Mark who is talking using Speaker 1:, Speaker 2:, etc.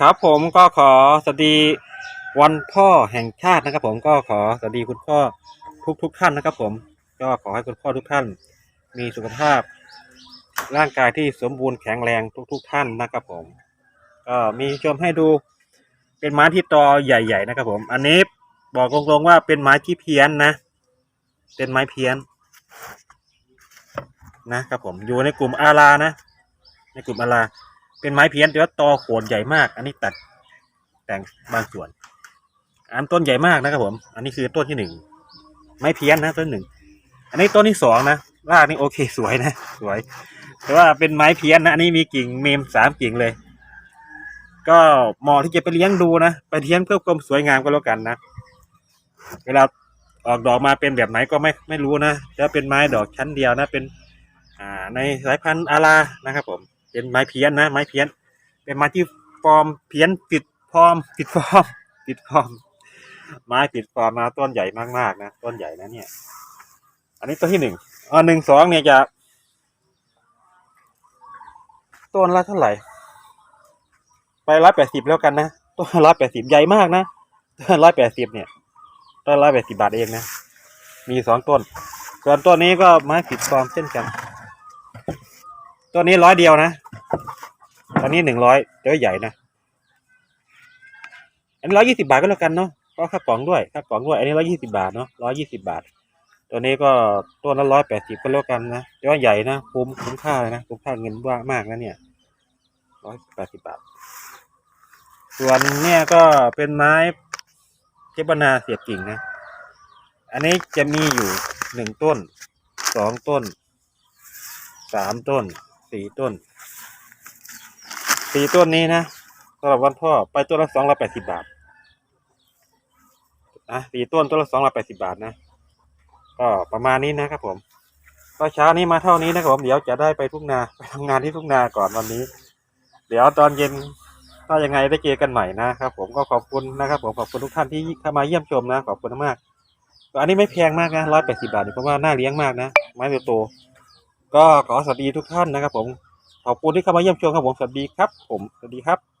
Speaker 1: ครับผมก็ขอสวัสดีวันพ่อแห่งชาตินะครับ ผมก็ขอสวัสดีคุณพ่อทุกทุกท่านนะครับ ผมก็ขอให้คุณพ่อทุกท่าน มีสุขภาพ ร่างกายที่สมบูรณ์แข็งแรงทุก ๆท่านนะครับ ผม ก็มีชมให้ดู เป็นไม้ที่ตอใหญ่ ๆ นะครับ ผม อันนี้บอกตรงๆว่าเป็นไม้ที่เพี้ยนนะ เป็นไม้เพี้ยน นะครับผมอยู่ในกลุ่มอารานะ ในกลุ่มอารา เป็นไม้เพี้ยนแต่ว่าตอโขนใหญ่มาก อันนี้ตัดแต่งบางส่วน อันต้นใหญ่มากนะครับผม อันนี้คือต้นที่หนึ่งไม้เพี้ยนนะต้นหนึ่ง อันนี้ต้นที่สองนะรากนี่โอเคสวยนะสวย แต่ว่าเป็นไม้เพี้ยนนะอันนี้มีกิ่งเมมสามกิ่งเลย ก็เหมาะที่จะไปเลี้ยงดูนะไปเลี้ยงเพื่อความสวยงามก็แล้วกันนะเวลาออกดอกมาเป็นแบบไหนก็ไม่ไม่รู้นะจะเป็นไม้ดอกชั้นเดียวนะเป็น อ่าในสายพันธุ์อารานะครับผม เป็นไม้เพี้ยนนะไม้เพี้ยน เป็นไม้ที่ฟอร์มเพี้ยนติดฟอร์มติดฟอร์มติดฟอร์มไม้ติดฟอร์มนะต้นใหญ่มากๆนะต้นใหญ่นะเนี่ย อันนี้ต้นที่หนึ่งอ๋อหนึ่งสองเนี่ยจะ ต้นละเท่าไหร่ ไปร้อยแปดสิบแล้วกันนะต้นร้อยแปดสิบใหญ่มากนะต้นร้อยแปดสิบเนี่ยต้นร้อยแปดสิบบาทเองนะมีสองต้น ส่วนต้นนี้ก็ไม้ติดฟอร์มเช่นกันตัวนี้ร้อยเดียวนะ อนนี้หนึ่งร้อยเดี๋ยวใหญ่นะ อันนี้ร้อยยี่สิบาทก็แล้วกันเนาะก็ค่ากล่องด้วยค่ากล่องด้วย อันนี้ร้อยยี่สิบาทเนาะร้อยยี่สิบาท ตัวนี้ก็ตัวละร้อยแปดสิบก็แล้วกันนะแต่ว่าใหญ่นะคุ้มคุ้มค่าเลยนะคุ้มค่าเงินว่ามากนะเนี่ยร้อยแปดสิบาท ส่วนเนี่ยก็เป็นไม้เจบนาเสียบกิ่งนะ อันนี้จะมีอยู่หนึ่งต้น สองต้น สามต้น สี่ต้น สี่ต้นนี้นะสำหรับวันพ่อไปต้นละสองร้อยแปดสิบาทอะสี่ต้นต้นละสองร้อยแปดสิบาทนะ ก็ประมาณนี้นะครับผมก็เช้านี้มาเท่านี้นะครับผมเดี๋ยวจะได้ไปทุ่งนาไปทำงานที่ทุ่งนาก่อนวันนี้ เดี๋ยวตอนเย็นถ้ายังไงได้เจอกันใหม่นะครับผมก็ขอบคุณนะครับ ผมขอบคุณทุกท่านที่เข้ามาเยี่ยมชมนะขอบคุณมากก็อันนี้ไม่แพงมากนะร้อยแปดสิบาทนี่เพราะว่าน่าเลี้ยงมากนะไม้โตก็ขอสวัสดีทุกท่านนะครับผม ขอบคุณที่เข้ามาเยี่ยมชมครับผมสวัสดีครับ ผมสวัสดีครับ